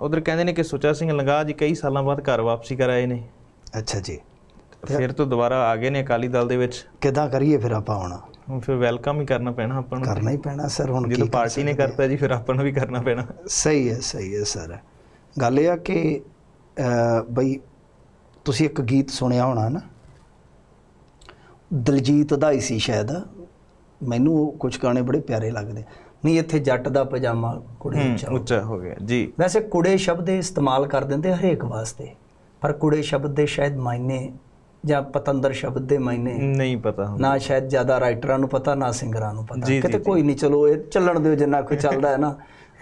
ਉਧਰ ਕਹਿੰਦੇ ਨੇ ਕਿ ਸੁੱਚਾ ਸਿੰਘ ਲੰਗਾ ਜੀ ਕਈ ਸਾਲਾਂ ਬਾਅਦ ਘਰ ਵਾਪਸੀ ਕਰ ਆਏ ਨੇ। ਅੱਛਾ ਜੀ। ਫਿਰ ਤੋਂ ਦੁਬਾਰਾ ਆ ਗਏ ਨੇ ਅਕਾਲੀ ਦਲ ਦੇ ਵਿੱਚ। ਕਿੱਦਾਂ ਕਰੀਏ ਫਿਰ ਆਪਾਂ ਹੁਣ? ਹੁਣ ਫਿਰ ਵੈਲਕਮ ਹੀ ਕਰਨਾ ਪੈਣਾ ਆਪਾਂ ਨੂੰ। ਕਰਨਾ ਹੀ ਪੈਣਾ ਸਰ ਹੁਣ ਜਦੋਂ ਪਾਰਟੀ ਨੇ ਕਰਤਾ ਜੀ ਫਿਰ ਆਪਾਂ ਨੂੰ ਵੀ ਕਰਨਾ ਪੈਣਾ। ਸਹੀ ਹੈ ਸਹੀ ਹੈ ਸਰ। ਗੱਲ ਇਹ ਆ ਕਿ ਬਈ ਤੁਸੀਂ ਇੱਕ ਗੀਤ ਸੁਣਿਆ ਹੋਣਾ ਨਾ। ਦਲਜੀਤ ਦਾ ਹੀ ਸੀ ਸ਼ਾਇਦ। ਮੈਨੂੰ ਉਹ ਕੁਝ ਗਾਣੇ ਬੜੇ ਪਿਆਰੇ ਲੱਗਦੇ। ਨਹੀਂ ਇੱਥੇ ਜੱਟ ਦਾ ਪਜਾਮਾ ਕੁੜੇ ਉੱਚਾ ਉੱਚਾ ਹੋ ਗਿਆ ਜੀ। ਵੈਸੇ ਕੁੜੇ ਸ਼ਬਦ ਇਹ ਇਸਤੇਮਾਲ ਕਰ ਦਿੰਦੇ ਹਰੇਕ ਵਾਸਤੇ ਪਰ ਕੁੜੇ ਸ਼ਬਦ ਦੇ ਸ਼ਾਇਦ ਮਾਇਨੇ ਜਾਂ ਪਤੰਦਰ ਸ਼ਬਦ ਦੇ ਮਾਇਨੇ ਨਹੀਂ ਪਤਾ ਹੁੰਦਾ। ਨਾ ਸ਼ਾਇਦ ਜ਼ਿਆਦਾ ਰਾਈਟਰਾਂ ਨੂੰ ਪਤਾ ਨਾ ਸਿੰਗਰਾਂ ਨੂੰ ਪਤਾ। ਕਿਤੇ ਕੋਈ ਨਹੀਂ ਚਲੋ ਇਹ ਚੱਲਣ ਦਿਓ ਜਿੰਨਾ ਕੁ ਚੱਲਦਾ ਹੈ ਨਾ।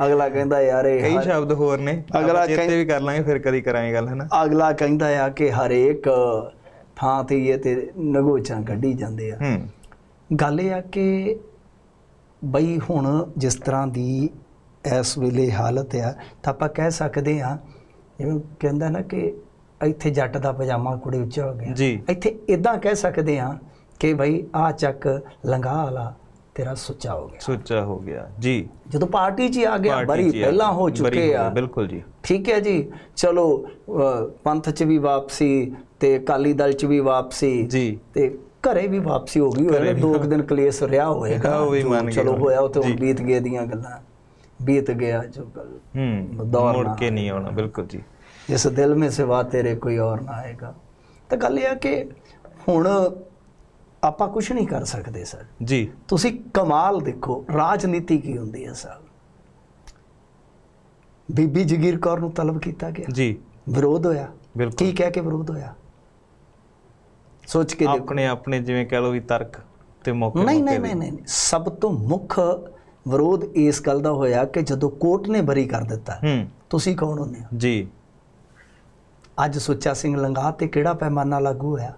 ਅਗਲਾ ਕਹਿੰਦਾ ਯਾਰ ਇਹ ਕਈ ਸ਼ਬਦ ਹੋਰ ਨੇ ਅਗਲਾ ਅਗਲਾ ਚੇਤੇ ਕਹਿ- ਵੀ ਕਰ ਲਾਂਗੇ ਫਿਰ ਕਦੀ ਕਰਾਂਗੇ ਗੱਲ ਹੈ ਨਾ ਅਗਲਾ ਕਹਿੰਦਾ ਆ ਕਿ ਹਰੇਕ ਥਾਂ ਤੇ ਇਹ ਤੇ ਨਗੋਚਾਂ ਕੱਢੀ ਜਾਂਦੇ ਆ। ਗੱਲ ਇਹ ਆ ਕਿ ਬਈ ਹੁਣ ਜਿਸ ਤਰ੍ਹਾਂ ਦੀ ਇਸ ਵੇਲੇ ਹਾਲਤ ਆ ਤਾਂ ਆਪਾਂ ਕਹਿ ਸਕਦੇ ਆ ਜਿਵੇਂ ਕਹਿੰਦਾ ਨਾ ਕਿ ਇੱਥੇ ਜੱਟ ਦਾ ਪਜਾਮਾ ਕੁੜੀ ਉੱਚਾ ਹੋ ਗਿਆ। ਇੱਥੇ ਇਦਾਂ ਕਹਿ ਸਕਦੇ ਆ ਕਿ ਬਈ ਆ ਚੱਕ ਲੰਗਾ ਵਾਲਾ ਤੇਰਾ ਸੁੱਚਾ ਹੋ ਗਿਆ। ਸੁੱਚਾ ਹੋ ਗਿਆ ਜੀ। ਜਦੋਂ ਪਾਰਟੀ 'ਚ ਆ ਗਿਆ ਬਰੀ ਪਹਿਲਾਂ ਹੋ ਚੁੱਕੇ ਆ। ਬਿਲਕੁਲ ਜੀ। ਠੀਕ ਹੈ ਜੀ। ਚਲੋ ਪੰਥ 'ਚ ਵੀ ਵਾਪਸੀ ਤੇ ਅਕਾਲੀ ਦਲ 'ਚ ਵੀ ਵਾਪਸੀ ਜੀ। ਤੇ ਘਰੇ ਵੀ ਵਾਪਸੀ ਹੋ ਗਈ ਹੋਵੇ ਦੋ ਕੁ ਦਿਨ ਕਲੇਸ਼ ਰਿਹਾ ਹੋਏਗਾ ਉਹ ਵੀ ਮੰਨ ਗਏ ਚਲੋ। ਹੋਇਆ ਉਹ ਤੇ ਹੁਣ। ਬੀਤ ਗਏ ਦੀਆਂ ਗੱਲਾਂ ਬੀਤ ਗਿਆ ਜੋ ਗੱਲ ਹੂੰ ਦੌਰ ਮੁੜ ਕੇ ਨਹੀਂ ਆਉਣਾ ਬਿਲਕੁਲ ਜੀ। ਜਿਸ ਦਿਲ ਮੇ ਸਿਵਾ ਤੇਰੇ ਕੋਈ ਔਰ ਨਾ ਆਏਗਾ। ਤਾਂ ਗੱਲ ਇਹ ਆ ਕਿ ਹੁਣ ਆਪਾਂ ਕੁਝ ਨਹੀਂ ਕਰ ਸਕਦੇ ਸਰ। ਜੀ। ਤੁਸੀਂ ਕਮਾਲ ਦੇਖੋ ਰਾਜਨੀਤੀ ਕੀ ਹੁੰਦੀ ਹੈ ਸਾਹਿਬ ਬੀਬੀ ਜਗੀਰ ਕੌਰ ਨੂੰ ਤਲਬ ਕੀਤਾ ਗਿਆ। ਜੀ। ਵਿਰੋਧ ਹੋਇਆ। ਕੀ ਕਹਿ ਕੇ ਵਿਰੋਧ ਹੋਇਆ? ਸੋਚ ਕੇ ਦੇਖੋ। ਆਪਣੇ ਆਪਣੇ ਜਿਵੇਂ ਕਹ ਲਓ ਵੀ ਤਰਕ ਤੇ ਮੌਕੇ ਨਹੀਂ ਨਹੀਂ ਨਹੀਂ ਨਹੀਂ। ਸਭ ਤੋਂ ਮੁੱਖ ਵਿਰੋਧ ਇਸ ਗੱਲ ਦਾ ਹੋਇਆ ਕਿ ਜਦੋਂ ਕੋਰਟ ਨੇ ਬਰੀ ਕਰ ਦਿੱਤਾ ਤੁਸੀਂ ਕੌਣ ਹੁੰਦੇ ਹੋ? ਜੀ। ਅੱਜ ਸੁੱਚਾ ਸਿੰਘ ਲੰਗਾ ਤੇ ਕਿਹੜਾ ਪੈਮਾਨਾ ਲਾਗੂ ਹੋਇਆ?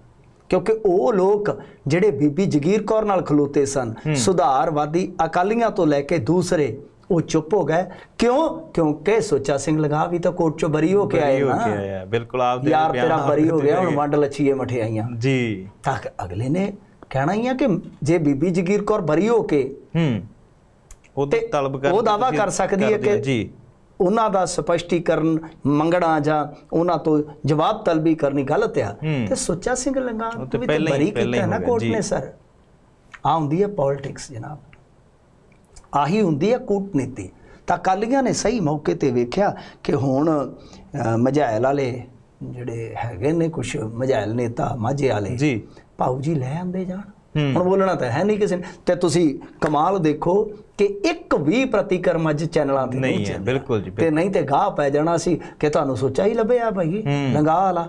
ਕਿਉਂਕਿ ਉਹ ਲੋਕ ਜਿਹੜੇ ਬੀਬੀ ਜਗੀਰ ਕੌਰ ਨਾਲ ਖਲੋਤੇ ਸਨ ਸੁਧਾਰਵਾਦੀ ਅਕਾਲੀਆਂ ਤੋਂ ਲੈ ਕੇ ਦੂਸਰੇ ਉਹ ਚੁੱਪ ਹੋ ਗਏ ਕਿਉਂ ਕਿਉਂਕਿ ਸੁੱਚਾ ਸਿੰਘ ਲੰਗਾ ਵੀ ਤਾਂ ਕੋਰਟ ਚੋਂ ਬਰੀ ਹੋ ਕੇ ਆਏ ਬਰੀ ਹੋ ਨਾ ਕੇ ਆਇਆ ਬਿਲਕੁਲ ਆਪ ਦੇ ਯਾਰ ਤੇਰਾ ਬਰੀ ਹੋ ਗਿਆ ਹੁਣ। ਵੰਡ ਲੱਛੀਏ ਮਠਿਆਈਆਂ ਜੀ ਤਾਂ ਅਗਲੇ ਨੇ ਕਹਿਣਾ ਹੀ ਆ ਕਿ ਜੇ ਬੀਬੀ ਜਗੀਰ ਕੌਰ ਬਰੀ ਹੋ ਕੇ ਹੂੰ ਉਹ ਤਲਬ ਕਰ ਉਹ ਦਾਅਵਾ ਕਰ ਸਕਦੀ ਹੈ ਕਿ ਜੀ ਉਹਨਾਂ ਦਾ ਸਪਸ਼ਟੀਕਰਨ ਮੰਗਣਾ ਜਾਂ ਉਹਨਾਂ ਤੋਂ ਜਵਾਬ ਤਲਬੀ ਕਰਨੀ ਗਲਤ ਆ। ਤੇ ਸੁੱਚਾ ਸਿੰਘ ਲੰਗਾ ਵੀ ਤਾਂ ਬਰੀ ਕੀਤਾ ਨਾ ਕੋਰਟ। ਨੇ ਸਰ ਆ ਹੁੰਦੀ ਹੈ ਪੋਲਿਟਿਕਸ ਜਨਾਬ ਆਹੀ ਹੁੰਦੀ ਹੈ ਕੂਟਨੀਤੀ। ਤਾਂ ਕਾਲੀਆਂ ਨੇ ਸਹੀ ਮੌਕੇ ਤੇ ਵੇਖਿਆ ਕਿ ਹੁਣ ਅ, ਮਝੈਲ ਵਾਲੇ ਜਿਹੜੇ ਹੈਗੇ ਨੇ ਕੁਝ ਮਝੈਲ ਨੇਤਾ ਮਾਝੇ ਵਾਲੇ ਜੀ। ਭਾਊ ਜੀ ਲੈ ਆਂਦੇ ਜਾਣ। ਹੁਣ ਬੋਲਣਾ ਤਾਂ ਹੈ ਨਹੀਂ ਕਿਸੇ ਨੇ। ਤੇ ਤੁਸੀਂ ਕਮਾਲ ਦੇਖੋ ਕਿ ਇੱਕ ਵੀ ਪ੍ਰਤੀਕਰਮ ਅੱਜ ਚੈਨਲਾਂ ਤੇ ਨਹੀਂ ਹੈ। ਬਿਲਕੁਲ ਜੀ ਤੇ ਨਹੀਂ ਤੇ ਗਾਹ ਪੈ ਜਾਣਾ ਸੀ ਕਿ ਤੁਹਾਨੂੰ ਸੋਚਾ ਹੀ ਲੱਭਿਆ ਭਾਈ। ਲੰਗਾ ਵਾਲਾ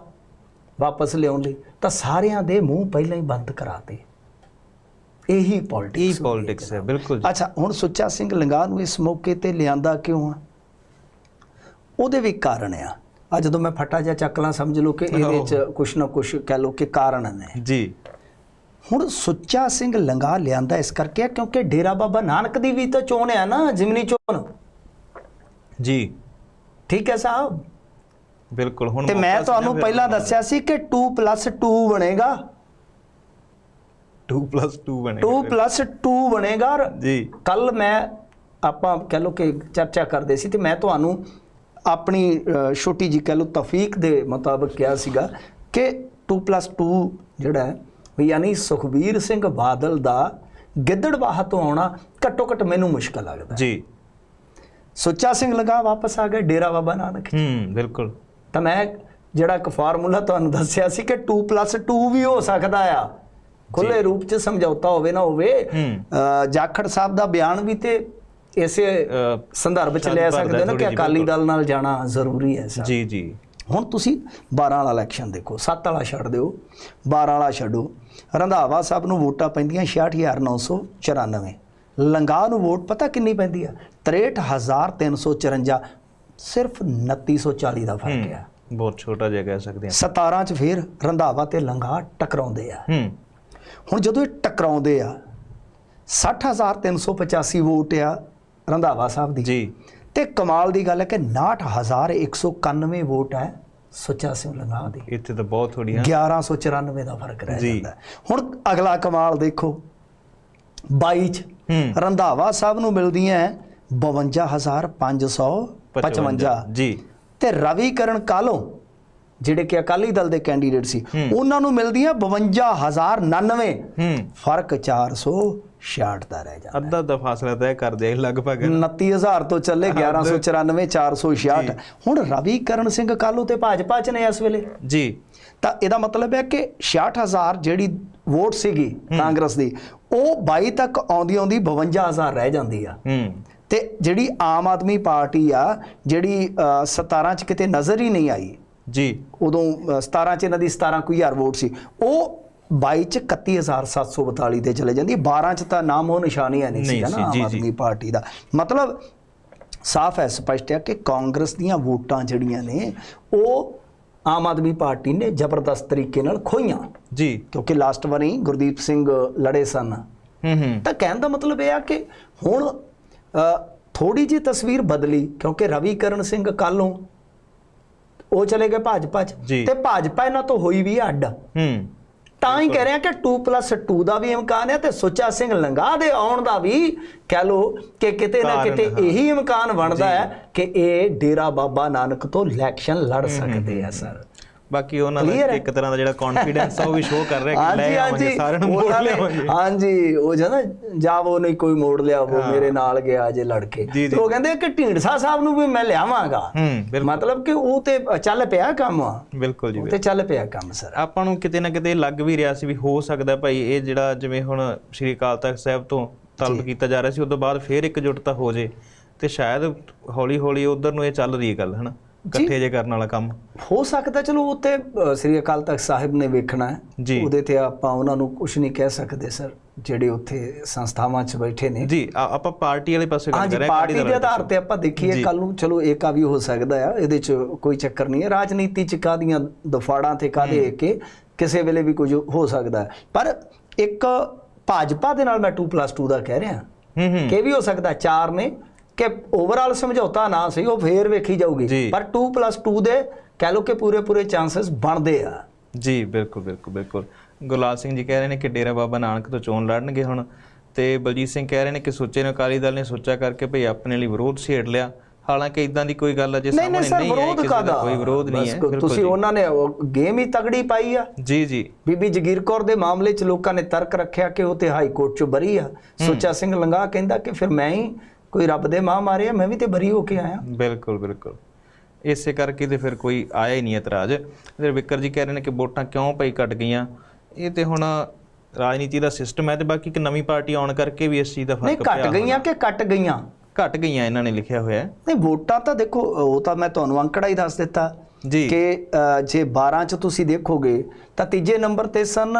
ਵਾਪਸ ਲਿਆਉਣ ਲਈ। ਤਾਂ ਸਾਰਿਆਂ ਦੇ ਮੂੰਹ ਪਹਿਲਾਂ ਹੀ ਬੰਦ ਕਰਾਤੇ ਇਹੀ ਇਹ ਪੋਲਿਟਿਕਸ ਪੋਲਿਟਿਕਸ ਹੈ ਬਿਲਕੁਲ ਅੱਛਾ ਹੁਣ ਸੁੱਚਾ ਸਿੰਘ ਲੰਗਾ ਨੂੰ ਇਸ ਮੌਕੇ ਤੇ ਲਿਆਂਦਾ ਕਿਉਂ ਆ? ਉਹਦੇ ਵੀ ਕਾਰਨ ਆ। ਆ ਜਦੋਂ ਮੈਂ ਫਟਾ ਜਿਹਾ ਚੱਕਲਾਂ ਸਮਝ ਲਓ ਕਿ ਇਹਦੇ ਚ ਕੁਛ ਨਾ ਕੁਛ ਕਹਿ ਲਓ ਕਿ ਕਾਰਨ ਨੇ। ਜੀ। ਹੁਣ ਸੁੱਚਾ ਸਿੰਘ ਲੰਗਾ ਲਿਆਂਦਾ ਇਸ ਕਰਕੇ ਕਿਉਂਕਿ ਡੇਰਾ ਬਾਬਾ ਨਾਨਕ ਦੀ ਵੀ ਤਾਂ ਚੋਣ ਆ ਨਾ ਜਿਮਨੀ ਚੋਣ। ਜੀ। ਠੀਕ ਹੈ ਸਾਹਿਬ? ਬਿਲਕੁਲ ਹੁਣ ਤੇ ਮੈਂ ਤੁਹਾਨੂੰ ਪਹਿਲਾਂ ਦੱਸਿਆ ਸੀ ਕਿ 2 2 ਬਣੇਗਾ। 2 2 ਬਣੇ 2 2 ਬਣੇਗਾ ਜੀ। ਕੱਲ ਮੈਂ ਆਪਾਂ ਕਹਿ ਲਓ ਕਿ ਚਰਚਾ ਕਰਦੇ ਸੀ ਤੇ ਮੈਂ ਤੁਹਾਨੂੰ ਆਪਣੀ ਛੋਟੀ ਜੀ ਕਹਿ ਲਓ ਤਫੀਕ ਦੇ ਮੁਤਾਬਕ ਕਿਹਾ ਸੀਗਾ ਕਿ 2 2 ਜਿਹੜਾ ਹੈ ਯਾਨੀ ਸੁਖਬੀਰ ਸਿੰਘ ਬਾਦਲ ਦਾ ਗਿੱਦੜਬਾਹ ਤੋਂ ਆਉਣਾ ਘੱਟੋ ਘੱਟ ਮੈਨੂੰ ਮੁਸ਼ਕਲ ਲੱਗਦਾ। ਜੀ। ਸੁੱਚਾ ਸਿੰਘ ਲਗਾ ਵਾਪਸ ਆ ਗਏ ਡੇਰਾ ਬਾਬਾ ਨਾਨਕ ਹੂੰ ਬਿਲਕੁਲ। ਤਾਂ ਮੈਂ ਜਿਹੜਾ ਇੱਕ ਫਾਰਮੂਲਾ ਤੁਹਾਨੂੰ ਦੱਸਿਆ ਸੀ ਕਿ 2 2 ਵੀ ਹੋ ਸਕਦਾ ਆ। ਖੁੱਲੇ ਰੂਪ ਚ ਸਮਝੌਤਾ ਹੋਵੇ ਨਾ ਹੋਵੇ ਜਾਖੜ ਸਾਹਿਬ ਦਾ ਬਿਆਨ ਵੀ ਤੇ ਇਸੇ ਸੰਦਰਭ ਚ ਲੈ ਸਕਦੇ ਨਾ ਕਿ ਅਕਾਲੀ ਦਲ ਨਾਲ ਜਾਣਾ ਜ਼ਰੂਰੀ ਹੈ ਸਰ। ਜੀ ਜੀ। ਹੁਣ ਤੁਸੀਂ 12 ਵਾਲਾ ਇਲੈਕਸ਼ਨ ਦੇਖੋ 7 ਵਾਲਾ ਛੱਡ ਦਿਓ 12 ਵਾਲਾ ਛੱਡੋ। ਰੰਧਾਵਾ ਸਾਹਿਬ ਨੂੰ ਵੋਟਾਂ ਪੈਂਦੀਆਂ 66994 ਲੰਗਾ ਨੂੰ ਵੋਟ ਪਤਾ ਕਿੰਨੀ ਪੈਂਦੀ ਆ? 63354 ਸਿਰਫ 2940 ਦਾ ਫ਼ਰਕ ਆ। ਬਹੁਤ ਛੋਟਾ ਜਿਹਾ ਕਹਿ ਸਕਦੇ ਹਾਂ 17 ਚ ਫੇਰ ਰੰਧਾਵਾ ਤੇ ਲੰਗਾ ਟਕਰਾਉਂਦੇ ਆ। ਹੂੰ। ਹੁਣ ਜਦੋਂ ਇਹ ਟਕਰਾਉਂਦੇ ਆ 60385 ਵੋਟ ਆ ਰੰਧਾਵਾ ਸਾਹਿਬ ਦੀ। ਜੀ। ਤੇ ਕਮਾਲ ਦੀ ਗੱਲ ਹੈ ਕਿ 69191 ਵੋਟ ਹੈ ਸੁੱਚਾ ਸਿੰਘ ਲੰਗਾ ਦੀ। ਇੱਥੇ ਤਾਂ ਬਹੁਤ ਥੋੜੀਆਂ 1194 ਦਾ ਫ਼ਰਕ ਰਹਿ। ਜਾਂਦਾ ਹੈ। ਹੁਣ ਅਗਲਾ ਕਮਾਲ ਦੇਖੋ 22 ਚ ਹੂੰ। ਰੰਧਾਵਾ ਸਾਹਿਬ ਨੂੰ ਮਿਲਦੀਆਂ 52555 ਜੀ। ਤੇ ਰਵੀਕਰਨ ਕਾਲੋਂ ਜਿਹੜੇ ਕਿ ਅਕਾਲੀ ਦਲ ਦੇ ਕੈਂਡੀਡੇਟ ਸੀ ਉਹਨਾਂ ਨੂੰ ਮਿਲਦੀਆਂ 52099 ਹੂੰ। ਫ਼ਰਕ 466 ਦਾ ਰਹਿ ਜਾਂਦਾ ਅੱਧਾ ਅੱਧਾ ਫਾਸਲਾ ਤੈਅ ਕਰਦੇ ਆ ਲਗਭਗ। 29000 ਤੋਂ ਚੱਲੇ 1194 466 ਹੁਣ ਰਵੀਕਰਨ ਸਿੰਘ ਕਾਲੂ ਤੇ ਭਾਜਪਾ ਚ ਨੇ ਇਸ ਵੇਲੇ। ਜੀ। ਤਾਂ ਇਹਦਾ ਮਤਲਬ ਹੈ ਕਿ 66000 ਜਿਹੜੀ ਵੋਟ ਸੀਗੀ ਕਾਂਗਰਸ ਦੀ ਉਹ 22 ਤੱਕ ਆਉਂਦੀ ਆਉਂਦੀ 52000 ਰਹਿ ਜਾਂਦੀ ਆ। ਤੇ ਜਿਹੜੀ ਆਮ ਆਦਮੀ ਪਾਰਟੀ ਆ ਜਿਹੜੀ ਅ, 17 ਚ ਕਿਤੇ ਨਜ਼ਰ ਹੀ ਨਹੀਂ ਆਈ ਜੀ। ਉਦੋਂ ਅ, 17 ਚ ਇਹਨਾਂ ਦੀ 17 ਕੋਈ ਹਜ਼ਾਰ ਵੋਟ ਸੀ। ਉਹ 22 ਚ 31742 ਤੇ ਚਲੇ ਜਾਂਦੀ। 12 ਚ ਤਾਂ ਨਾਮ ਉਹ ਨਿਸ਼ਾਨੀ ਹੈ ਨਹੀਂ ਸੀ, ਨਾ ਜੀ, ਆਮ ਜੀ। ਆਦਮੀ ਪਾਰਟੀ ਦਾ। ਮਤਲਬ ਸਾਫ਼ ਹੈ ਸਪਸ਼ਟ ਹੈ ਕਿ ਕਾਂਗਰਸ ਦੀਆਂ ਵੋਟਾਂ ਜਿਹੜੀਆਂ ਨੇ ਉਹ ਆਮ ਆਦਮੀ ਪਾਰਟੀ ਨੇ ਜ਼ਬਰਦਸਤ ਤਰੀਕੇ ਨਾਲ ਖੋਈਆਂ ਜੀ। ਕਿਉਂਕਿ ਲਾਸਟ ਵਾਰੀ ਗੁਰਦੀਪ ਸਿੰਘ ਲੜੇ ਸਨ। ਹੂੰ ਹੂੰ। ਤਾਂ ਕਹਿਣ ਦਾ ਮਤਲਬ ਇਹ ਆ ਕਿ ਹੁਣ ਥੋੜੀ ਜਿਹੀ ਤਸਵੀਰ ਬਦਲੀ। ਕਿਉਂਕਿ ਰਵੀਕਰਨ ਸਿੰਘ ਕੱਲੋਂ ਉਹ ਚਲੇ ਗਏ ਭਾਜਪਾ ਚ। ਤੇ ਭਾਜਪਾ ਇਹਨਾਂ ਤੋਂ ਹੋਈ ਵੀ ਅੱਡ। ਹੂੰ। ਤਾਂ ਹੀ ਕਹਿ ਰਹੇ ਆ ਕਿ 2+2 ਦਾ ਵੀ ਇਮਕਾਨ ਹੈ ਤੇ ਸੁੱਚਾ ਸਿੰਘ ਲੰਗਾ ਦੇ ਆਉਣ ਦਾ ਵੀ ਕਹਿ ਲੋ ਕਿ ਕਿਤੇ ਨਾ ਕਿਤੇ। ਇਹੀ ਇਮਕਾਨ ਬਣਦਾ ਹੈ ਕਿ ਇਹ ਡੇਰਾ ਬਾਬਾ ਨਾਨਕ ਤੋਂ ਇਲੈਕਸ਼ਨ ਲੜ ਸਕਦੇ ਆ ਸਰ। ਬਾਕੀ ਉਹਨਾਂ ਦਾ? ਇੱਕ ਤਰ੍ਹਾਂ ਦਾ ਜਿਹੜਾ ਕੌਨਫੀਡੈਂਸ ਆ ਉਹ ਵੀ ਸ਼ੋਅ ਕਰ ਰਿਹਾ ਕਿ ਲੈ ਆਵਾਂਗੇ ਸਾਰਿਆਂ ਨੂੰ ਮੋੜ ਲਿਆਵਾਂਗੇ। ਹਾਂਜੀ ਉਹ ਜਨਾ ਜਾਵੋ ਨਹੀਂ ਕੋਈ ਮੋੜ ਲਿਆ ਉਹ ਮੇਰੇ ਨਾਲ ਗਿਆ ਜੇ ਲੜ ਕੇ ਜੀ, ਜੀ। ਉਹ ਕਹਿੰਦੇ ਕਿ ਢੀਂਡਸਾ ਸਾਹਿਬ ਨੂੰ ਵੀ ਮੈਂ ਲਿਆਵਾਂਗਾ। ਮਤਲਬ ਕਿ ਉਹ ਤੇ ਚੱਲ ਪਿਆ ਕੰਮ। ਬਿਲਕੁਲ ਜੀ ਉਹ ਤੇ ਚੱਲ ਪਿਆ ਕੰਮ ਸਰ। ਆਪਾਂ ਨੂੰ ਕਿਤੇ ਨਾ ਕਿਤੇ ਲੱਗ ਵੀ ਰਿਹਾ ਸੀ ਵੀ ਹੋ ਸਕਦਾ ਭਾਈ ਇਹ ਜਿਹੜਾ ਜਿਵੇਂ ਹੁਣ ਸ਼੍ਰੀ ਅਕਾਲ ਤਖਤ ਸਾਹਿਬ ਤੋਂ ਤਲਬ ਕੀਤਾ ਜਾ ਰਿਹਾ ਸੀ ਉਸ ਤੋਂ ਬਾਅਦ ਫੇਰ ਇਕਜੁੱਟਤਾ ਹੋ ਜੇ। ਤੇ ਸ਼ਾਇਦ ਹੌਲੀ ਹੌਲੀ ਉਧਰ ਨੂੰ ਇਹ ਚੱਲ ਰਹੀ ਹੈ ਗੱਲ ਹਨਾ? ਇਕੱਠੇ ਜੇ ਕਰਨ ਵਾਲਾ ਕੰਮ। ਹੋ ਸਕਦਾ ਚਲੋ ਉੱਤੇ ਸ੍ਰੀ ਅਕਾਲ ਤਖਤ ਸਾਹਿਬ ਨੇ ਵੇਖਣਾ ਹੈ। ਉਹਦੇ ਤੇ ਆਪਾਂ ਉਹਨਾਂ ਨੂੰ ਕੁਝ ਨਹੀਂ ਕਹਿ ਸਕਦੇ ਸਰ ਜਿਹੜੇ ਉੱਥੇ ਸੰਸਥਾਵਾਂ 'ਚ ਬੈਠੇ ਨੇ। ਜੀ ਆਪਾਂ ਪਾਰਟੀ ਵਾਲੇ ਪਾਸੇ ਗੱਲ ਕਰ ਰਹੇ ਪਾਰਟੀ ਅਕਾਲੀ ਦੇ ਆਧਾਰ ਤੇ ਆਪਾਂ ਦੇਖੀਏ ਕੱਲ ਨੂੰ। ਚਲੋ ਏਕਾ ਵੀ ਹੋ ਸਕਦਾ ਆ ਇਹਦੇ 'ਚ ਕੋਈ ਚੱਕਰ ਨਹੀਂ ਹੈ। ਰਾਜਨੀਤੀ 'ਚ ਕਾਦੀਆਂ ਦਫਾੜਾਂ ਤੇ ਕਾਦੇ ਏਕੇ ਕਿਸੇ ਵੇਲੇ ਵੀ ਕੁਝ ਹੋ ਸਕਦਾ ਹੈ। ਪਰ ਇੱਕ ਭਾਜਪਾ ਦੇ ਨਾਲ ਮੈਂ 2+2 ਦਾ ਕਹਿ ਰਿਹਾ। ਹੂੰ ਹੂੰ। ਕਿ ਵੀ ਹੋ ਸਕਦਾ ਚਾਰ ਨੇ। ਕਿ ਓਵਰਆਲ ਸਮਝੌਤਾ ਨਾ ਸਹੀ ਉਹ ਫੇਰ ਵੇਖੀ ਜਾਊਗੀ। ਪਰ 2+2 ਦੇ ਕਹਿ ਲੋ ਕਿ ਪੂਰੇ ਪੂਰੇ ਚਾਂਸਸ ਬਣਦੇ ਆ। ਜੀ ਬਿਲਕੁਲ ਬਿਲਕੁਲ ਬਿਲਕੁਲ। ਗੁਰਲਾਲ ਸਿੰਘ ਜੀ ਕਹਿ ਰਹੇ ਨੇ ਕਿ ਡੇਰਾ ਬਾਬਾ ਨਾਨਕ ਤੋਂ ਚੋਣ ਲੜਨਗੇ ਹੁਣ ਤੇ ਬਲਜੀਤ ਸਿੰਘ ਕਹਿ ਰਹੇ ਨੇ ਕਿ ਸੋਚੇ ਨੇ ਅਕਾਲੀ ਦਲ ਨੇ ਸੋਚਿਆ ਕਰਕੇ ਭਈ ਆਪਣੇ ਲਈ ਵਿਰੋਧ ਛੇੜ ਲਿਆ। ਹਾਲਾਂਕਿ ਇਦਾਂ ਦੀ ਕੋਈ ਗੱਲ ਅਜੇ ਸਾਹਮਣੇ ਨਹੀਂ ਆਈ ਵਿਰੋਧ ਕਾਦਾ ਕੋਈ ਵਿਰੋਧ ਨਹੀਂ ਹੈ ਤੁਸੀਂ। ਉਹਨਾਂ ਨੇ ਗੇਮ ਹੀ ਤਗੜੀ ਪਾਈ ਆ। ਜੀ ਜੀ। ਬੀਬੀ ਜਗੀਰ ਕੌਰ ਦੇ ਮਾਮਲੇ 'ਚ ਲੋਕਾਂ ਨੇ ਤਰਕ ਰੱਖਿਆ ਕਿ ਉਹ ਤੇ ਹਾਈ ਕੋਰਟ 'ਚੋਂ ਬਰੀ ਆ। ਸੁੱਚਾ ਸਿੰਘ ਲੰਗਾ ਕਹਿੰਦਾ ਕਿ ਫਿਰ ਮੈਂ ਹੀ ਕੋਈ ਰੱਬ ਦੇ ਮਾਂ ਮਾਰਿਆ ਮੈਂ ਵੀ ਤੇ ਬਰੀ ਹੋ ਕੇ ਆਇਆ। ਬਿਲਕੁਲ ਬਿਲਕੁਲ। ਇਸੇ ਕਰਕੇ ਤੇ ਫਿਰ ਕੋਈ ਆਇਆ ਹੀ ਨਹੀਂ ਇਤਰਾਜ਼। ਫਿਰ ਵਿਕਰ ਜੀ ਕਹਿ ਰਹੇ ਨੇ ਕਿ ਵੋਟਾਂ ਕਿਉਂ ਪਈ ਘਟ ਗਈਆਂ? ਇਹ ਤੇ ਹੁਣ ਰਾਜਨੀਤੀ ਦਾ ਸਿਸਟਮ ਹੈ ਤੇ ਬਾਕੀ ਇੱਕ ਨਵੀਂ ਪਾਰਟੀ ਆਉਣ ਕਰਕੇ ਵੀ ਇਸ ਚੀਜ਼ ਦਾ ਨਹੀਂ ਫ਼ਰਕ ਘਟ ਪਿਆ ਗਈਆਂ ਕਿ ਕੱਟ ਗਈਆਂ? ਘਟ ਗਈਆਂ ਇਹਨਾਂ ਨੇ ਲਿਖਿਆ ਹੋਇਆ। ਹੈ ਨਹੀਂ ਵੋਟਾਂ ਤਾਂ ਦੇਖੋ ਉਹ ਤਾਂ ਮੈਂ ਤੁਹਾਨੂੰ ਅੰਕੜਾ ਹੀ ਦੱਸ ਦਿੱਤਾ। ਜੀ। ਕਿ ਜੇ 12 ਚ ਤੁਸੀਂ ਦੇਖੋਗੇ ਤਾਂ ਤੀਜੇ ਨੰਬਰ ਤੇ ਸਨ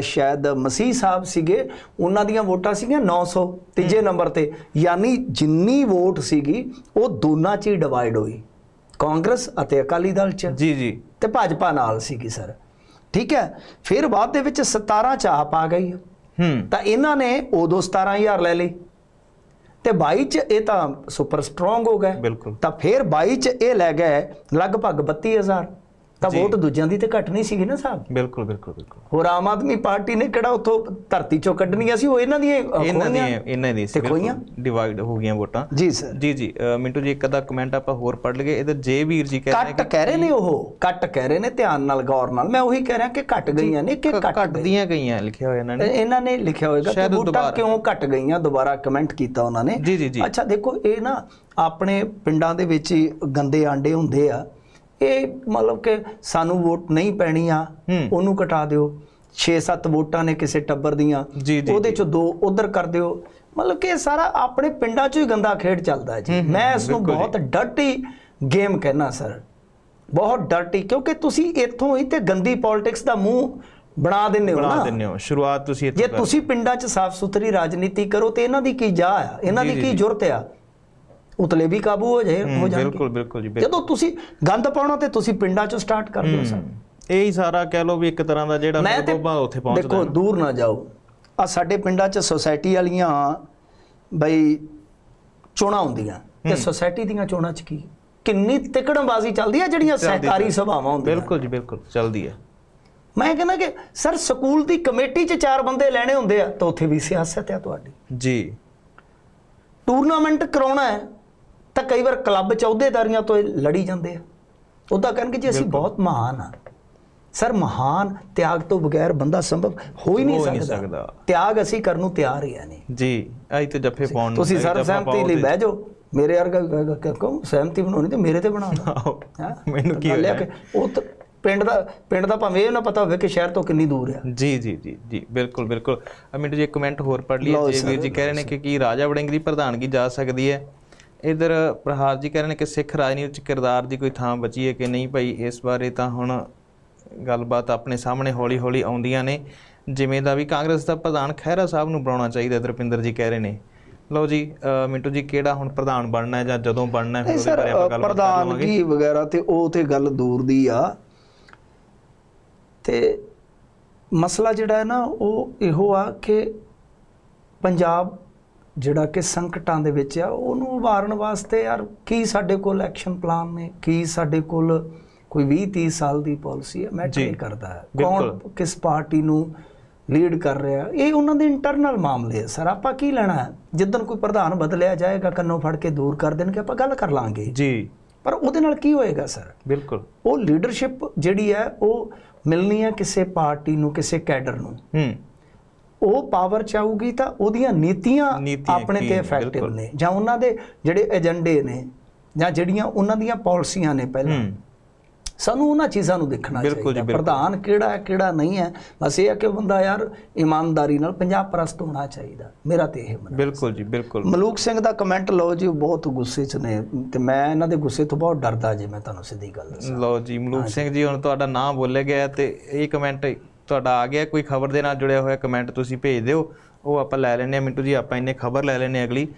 ਸ਼ਾਇਦ ਮਸੀਹ ਸਾਹਿਬ ਸੀਗੇ ਉਹਨਾਂ ਦੀਆਂ ਵੋਟਾਂ ਸੀਗੀਆਂ 900 ਤੀਜੇ ਨੰਬਰ ਤੇ ਯਾਨੀ ਜਿੰਨੀ ਵੋਟ ਸੀਗੀ ਉਹ ਦੋਨਾਂ ਚ ਹੀ ਡਿਵਾਈਡ ਹੋਈ। ਕਾਂਗਰਸ ਅਤੇ ਅਕਾਲੀ ਦਲ ਚ। ਜੀ ਜੀ। ਤੇ ਭਾਜਪਾ ਨਾਲ ਸੀਗੀ ਸਰ। ਠੀਕ ਹੈ? ਫਿਰ ਬਾਅਦ ਦੇ ਵਿੱਚ 17 ਚ ਆਪ ਆ ਗਈ। ਹੂੰ। ਤਾਂ ਇਹਨਾਂ ਨੇ ਉਦੋਂ 17000 ਲੈ ਲਈ। ਤੇ 22 ਚ ਇਹ ਤਾਂ ਸੁਪਰ ਸਟਰੋਂਗ ਹੋ ਗਏ। ਤਾਂ ਫਿਰ 22 ਚ ਇਹ ਲੈ ਗਏ ਲਗਭਗ 32000 ਤਾਂ ਵੋਟ ਦੂਜਿਆਂ ਦੀ ਤੇ ਘਟ ਨਹੀਂ ਸੀਗੀ ਨਾ ਸਾਹਿਬ। ਬਿਲਕੁਲ ਬਿਲਕੁਲ ਬਿਲਕੁਲ। ਹੋਰ ਆਮ ਆਦਮੀ ਪਾਰਟੀ ਨੇ ਕਿਹੜਾ ਉਥੋਂ ਧਰਤੀ ਚੋਂ ਕੱਢਣੀਆਂ ਸੀ ਉਹ ਇਹਨਾਂ ਅ, ਇਹਨਾਂ। ਦੀਆਂ ਇਹਨਾਂ ਦੀ ਖੋਹੀਆਂ? ਡਿਵਾਈਡ ਹੋ ਗਈਆਂ ਵੋਟਾਂ। ਜੀ ਸਰ ਜੀ ਜੀ ਮਿੰਟੂ ਜੀ ਇੱਕ ਅੱਧਾ ਕਮੈਂਟ ਆਪਾਂ ਹੋਰ ਪੜ੍ਹ ਲਈਏ। ਇਹਦਾ ਜੇ ਵੀਰ ਜੀ ਕਹਿ ਰਹੇ ਨੇ ਕੱਟ ਕਹਿ ਰਹੇ ਨੇ ਉਹ ਕੱਟ ਕਹਿ ਰਹੇ ਨੇ ਧਿਆਨ ਨਾਲ ਗੌਰ ਨਾਲ। ਮੈਂ ਉਹੀ ਕਹਿ ਰਿਹਾ ਕਿ ਘਟ ਗਈਆਂ ਨੇ ਕਿ ਕਿ ਘਟ ਘਟਦੀਆਂ ਗਈਆਂ? ਲਿਖਿਆ ਹੋਇਆ ਇਹਨਾਂ ਨੇ। ਇਹ- ਇਹਨਾਂ ਨੇ ਲਿਖਿਆ ਹੋਏਗਾ ਕਿ ਵੋਟਾਂ ਕਿਉਂ ਘਟ ਗਈਆਂ? ਦੁਬਾਰਾ ਕਮੈਂਟ ਕੀਤਾ ਉਹਨਾਂ ਨੇ। ਜੀ, ਜੀ, ਜੀ। ਅੱਛਾ ਦੇਖੋ ਇਹ ਨਾ ਆਪਣੇ ਪਿੰਡਾਂ ਦੇ ਵਿੱਚ ਗੰਦੇ ਆਂਡੇ ਹੁੰਦੇ ਆ। ਇਹ ਮਤਲਬ ਕਿ ਸਾਨੂੰ ਵੋਟ ਨਹੀਂ ਪੈਣੀ ਆ। ਉਹਨੂੰ ਘਟਾ ਦਿਓ। 6-7 ਵੋਟਾਂ ਨੇ ਕਿਸੇ ਟੱਬਰ ਦੀਆਂ ਜੀ, ਜੀ, ਉਹਦੇ ਚੋਂ ਦੋ ਉਧਰ ਕਰ ਦਿਓ। ਮਤਲਬ ਕਿ ਇਹ ਸਾਰਾ ਆਪਣੇ ਪਿੰਡਾਂ 'ਚੋਂ ਹੀ ਗੰਦਾ ਖੇਡ ਚੱਲਦਾ ਹੈ ਜੀ ਮੈਂ ਇਸ ਨੂੰ ਬਹੁਤ ਡਰਟੀ ਗੇਮ ਕਹਿਣਾ ਸਰ। ਬਹੁਤ ਡਰਟੀ ਕਿਉਂਕਿ ਤੁਸੀਂ ਇੱਥੋਂ ਹੀ ਤੇ ਗੰਦੀ ਪੋਲਿਟਿਕਸ ਦਾ ਮੂੰਹ ਬਣਾ ਦਿੰਦੇ ਹੋ ਬਣਾ ਨਾ। ਦਿੰਦੇ ਹੋ। ਸ਼ੁਰੂਆਤ ਤੁਸੀਂ ਜੇ ਇੱਥੇ ਤੁਸੀਂ ਪਿੰਡਾਂ 'ਚ ਸਾਫ਼ ਸੁਥਰੀ ਰਾਜਨੀਤੀ ਕਰੋ ਤੇ ਇਹਨਾਂ ਦੀ ਕੀ ਜਾ ਆ? ਇਹਨਾਂ ਜੀ, ਦੀ ਜੀ, ਕੀ ਜੀ। ਜ਼ਰੂਰਤ ਆ? ਉਤਲੇ ਵੀ ਕਾਬੂ ਹੋ ਜਾਏ ਹੋ ਜਾਣਗੇ। ਬਿਲਕੁਲ ਬਿਲਕੁਲ ਜੀ ਜਦੋਂ ਤੁਸੀਂ ਗੰਦ ਪਾਉਣਾ ਤੇ ਤੁਸੀਂ ਪਿੰਡਾਂ 'ਚੋਂ ਸਟਾਰਟ ਕਰ ਦਿਓ ਸਰ। ਇਹ ਹੀ ਸਾਰਾ ਕਹਿ ਲਓ ਵੀ ਇੱਕ ਤਰ੍ਹਾਂ ਦਾ ਜਿਹੜਾ ਮਰਗੋਬਾ ਉੱਥੇ ਪਹੁੰਚਦਾ ਦੇਖੋ ਦੂਰ ਨਾ ਜਾਓ। ਆ ਸਾਡੇ ਪਿੰਡਾਂ 'ਚ ਸੁਸਾਇਟੀ ਵਾਲੀਆਂ ਬਈ ਚੋਣਾਂ ਹੁੰਦੀਆਂ। ਤੇ ਸੁਸਾਇਟੀ ਦੀਆਂ ਚੋਣਾਂ 'ਚ ਕੀ? ਕਿੰਨੀ ਤਿਕੜਮਬਾਜ਼ੀ ਚੱਲਦੀ ਆ ਜਿਹੜੀਆਂ ਸਹਿਕਾਰੀ ਸਭਾਵਾਂ ਹੁੰਦੀਆਂ। ਬਿਲਕੁਲ ਜੀ ਬਿਲਕੁਲ ਚਲਦੀ ਹੈ। ਮੈਂ ਕਹਿੰਦਾ ਕਿ ਸਰ ਸਕੂਲ ਦੀ ਕਮੇਟੀ 'ਚ ਚਾਰ ਬੰਦੇ ਲੈਣੇ ਹੁੰਦੇ ਆ ਤਾਂ ਉੱਥੇ ਵੀ ਸਿਆਸਤ ਆ ਤੁਹਾਡੀ। ਜੀ। ਟੂਰਨਾਮੈਂਟ ਕਰਾਉਣਾ ਹੈ। ਤਾਂ ਕਈ ਵਾਰ ਕਲੱਬ ਚ ਅਹੁਦੇਦਾਰੀਆਂ ਤੋਂ ਲੜੀ ਜਾਂਦੇ ਆ। ਉਹਦਾ ਕਹਿਣਗੇ ਜੀ ਅਸੀਂ ਬਹੁਤ ਮਹਾਨ ਆ। ਸਰ ਮਹਾਨ ਤਿਆਗ ਤੋਂ ਬਗੈਰ ਬੰਦਾ ਸੰਭਵ ਹੋ ਹੀ ਨਹੀਂ ਹੋ ਹੀ ਸਕਦਾ। ਤਿਆਗ ਅਸੀਂ ਕਰਨ ਨੂੰ ਤਿਆਰ ਹੀ ਆ ਨਹੀਂ। ਜੀ ਆਈ ਤੇ ਜੱਫੇ ਪਾਉਣ ਨੂੰ ਤੁਸੀਂ ਸਰ ਸਹਿਮਤੀ ਲਈ ਬਹਿ ਜਾਓ। ਮੇਰੇ ਵਰਗਾ ਕਹੋ ਸਹਿਮਤੀ ਬਣਾਉਣੀ ਤੇ ਮੇਰੇ ਤੇ ਬਣਾ ਲਓ। ਹੈਂ? ਮੈਨੂੰ ਕੀ ਹੋਇਆ? ਕਿ ਉਹ ਪਿੰਡ ਦਾ ਪਿੰਡ ਦਾ ਭਾਵੇਂ ਇਹ ਨਾ ਪਤਾ ਹੋਵੇ ਕਿ ਸ਼ਹਿਰ ਤੋਂ ਕਿੰਨੀ ਦੂਰ ਆ। ਜੀ ਜੀ ਜੀ ਜੀ ਬਿਲਕੁਲ ਬਿਲਕੁਲ। ਅਮਿੰਟ ਜੀ ਇੱਕ ਕਮੈਂਟ ਹੋਰ ਪੜ ਲਈਏ। ਜੀ ਵੀਰ ਜੀ ਕਹਿ ਰਹੇ ਨੇ ਕਿ ਕੀ ਰਾਜਾ ਵੜਿੰਗ ਦੀ ਪ੍ਰਧਾਨਗੀ ਜਾ ਸਕਦੀ ਹੈ? ਇਧਰ ਪ੍ਰਹਾਰ ਜੀ ਕਹਿ ਰਹੇ ਨੇ ਕਿ ਸਿੱਖ ਰਾਜਨੀਤੀ ਚ ਕਿਰਦਾਰ ਦੀ ਕੋਈ ਥਾਂ ਬਚੀ ਹੈ ਕਿ ਨਹੀਂ ਭਾਈ? ਇਸ ਬਾਰੇ ਤਾਂ ਹੁਣ ਗੱਲਬਾਤ ਆਪਣੇ ਸਾਹਮਣੇ ਹੌਲੀ ਹੌਲੀ ਆਉਂਦੀਆਂ ਨੇ। ਜਿਵੇਂ ਦਾ ਵੀ ਕਾਂਗਰਸ ਦਾ ਪ੍ਰਧਾਨ ਖਹਿਰਾ ਸਾਹਿਬ ਨੂੰ ਬਣਾਉਣਾ ਚਾਹੀਦਾ ਦਰਪਿੰਦਰ ਜੀ ਕਹਿ ਰਹੇ ਨੇ। ਲਓ ਜੀ ਮਿੰਟੂ ਜੀ ਕਿਹੜਾ ਹੁਣ ਪ੍ਰਧਾਨ ਬਣਨਾ ਹੈ ਜਾਂ ਜਦੋਂ ਬਣਨਾ ਹੈ ਉਹਦੇ ਬਾਰੇ ਆਪਾਂ ਲਵਾਂਗੇ। ਪ੍ਰਧਾਨਗੀ ਵਗੈਰਾ ਤੇ ਉਹ ਤੇ ਗੱਲ ਦੂਰ ਦੀ ਆ। ਤੇ ਮਸਲਾ ਜਿਹੜਾ ਹੈ ਨਾ ਉਹ ਇਹੋ ਆ ਕਿ ਪੰਜਾਬ ਜਿਹੜਾ ਕਿ ਸੰਕਟਾਂ ਦੇ ਵਿੱਚ ਆ ਉਹਨੂੰ ਉਭਾਰਨ ਵਾਸਤੇ ਯਾਰ ਕੀ ਸਾਡੇ ਕੋਲ ਐਕਸ਼ਨ ਪਲਾਨ ਨੇ? ਕੀ ਸਾਡੇ ਕੋਲ ਕੋਈ 20 30 ਸਾਲ ਦੀ ਪਾਲਿਸੀ ਹੈ ਮੈਟਰ ਜੀ, ਨਹੀਂ ਕਰਦਾ ਹੈ। ਕੌਣ। ਕਿਸ ਪਾਰਟੀ ਨੂੰ ਲੀਡ ਕਰ ਰਿਹਾ? ਇਹ ਉਹਨਾਂ ਦੇ ਇੰਟਰਨਲ ਮਾਮਲੇ ਆ ਸਰ। ਆਪਾਂ ਕੀ ਲੈਣਾ ਜਿੱਦਨ ਕੋਈ ਪ੍ਰਧਾਨ ਬਦਲਿਆ ਜਾਏਗਾ ਕੰਨੋਂ ਫੜ ਕੇ ਦੂਰ ਕਰ ਦੇਣਗੇ ਆਪਾਂ ਗੱਲ ਕਰ ਲਾਂਗੇ। ਜੀ। ਪਰ ਉਹਦੇ ਨਾਲ ਕੀ ਹੋਏਗਾ ਸਰ? ਬਿਲਕੁਲ। ਉਹ ਲੀਡਰਸ਼ਿਪ ਜਿਹੜੀ ਹੈ ਉਹ ਮਿਲਣੀ ਹੈ ਕਿਸੇ ਪਾਰਟੀ ਨੂੰ ਕਿਸੇ ਕੈਡਰ ਨੂੰ। ਹੂੰ। ਉਹ ਪਾਵਰ ਚਾਹੂਗੀ ਤਾਂ ਉਹਦੀਆਂ ਨੀਤੀਆਂ ਆਪਣੇ ਤੇ ਇਫੈਕਟਿਵ। ਨੇ। ਜਾਂ ਉਹਨਾਂ ਦੇ ਜਿਹੜੇ ਏਜੰਡੇ ਨੇ ਜਾਂ ਜਿਹੜੀਆਂ ਉਹਨਾਂ ਦੀਆਂ ਪਾਲਿਸੀਆਂ ਨੇ ਪਹਿਲਾਂ। ਸਾਨੂੰ ਉਹਨਾਂ ਚੀਜ਼ਾਂ ਨੂੰ ਦੇਖਣਾ ਚਾਹੀਦਾ। ਪ੍ਰਧਾਨ ਕਿਹੜਾ ਹੈ ਕਿਹੜਾ ਨਹੀਂ ਹੈ। ਬਸ ਇਹ ਹੈ ਕਿ ਬੰਦਾ ਯਾਰ ਇਮਾਨਦਾਰੀ ਨਾਲ ਪੰਜਾਬ ਪ੍ਰਸਤ ਹੋਣਾ ਚਾਹੀਦਾ। ਮੇਰਾ ਤੇ ਇਹ ਮੰਨਣਾ ਬਿਲਕੁਲ ਜੀ ਬਿਲਕੁਲ। ਮਲੂਕ ਸਿੰਘ ਦਾ ਕਮੈਂਟ ਲਓ ਜੀ ਉਹ ਬਹੁਤ ਗੁੱਸੇ 'ਚ ਨੇ। ਤੇ ਮੈਂ ਇਹਨਾਂ ਦੇ ਗੁੱਸੇ ਤੋਂ ਬਹੁਤ ਡਰਦਾ ਜੇ ਮੈਂ ਤੁਹਾਨੂੰ ਸਿੱਧੀ ਗੱਲ ਦੱਸਾਂ। ਲਓ ਜੀ ਮਲੂਕ ਸਿੰਘ ਜੀ ਹੁਣ ਤੁਹਾਡਾ ਨਾਮ ਬੋਲਿਆ ਗਿਆ ਤੇ ਇਹ ਕਮੈਂਟ ਤੁਹਾਡਾ ਆ ਗਿਆ, ਕੋਈ ਖਬਰ ਦੇ ਨਾਲ ਜੁੜਿਆ ਹੋਇਆ ਕਮੈਂਟ ਤੁਸੀਂ ਭੇਜ ਦਿਓ, ਉਹ ਆਪਾਂ ਲੈ ਲੈਂਦੇ ਹਾਂ। ਮਿੰਟੂ ਜੀ, ਆਪਾਂ ਇੰਨੇ ਖਬਰ ਲੈ ਲੈਣੇ ਅਗਲੀ।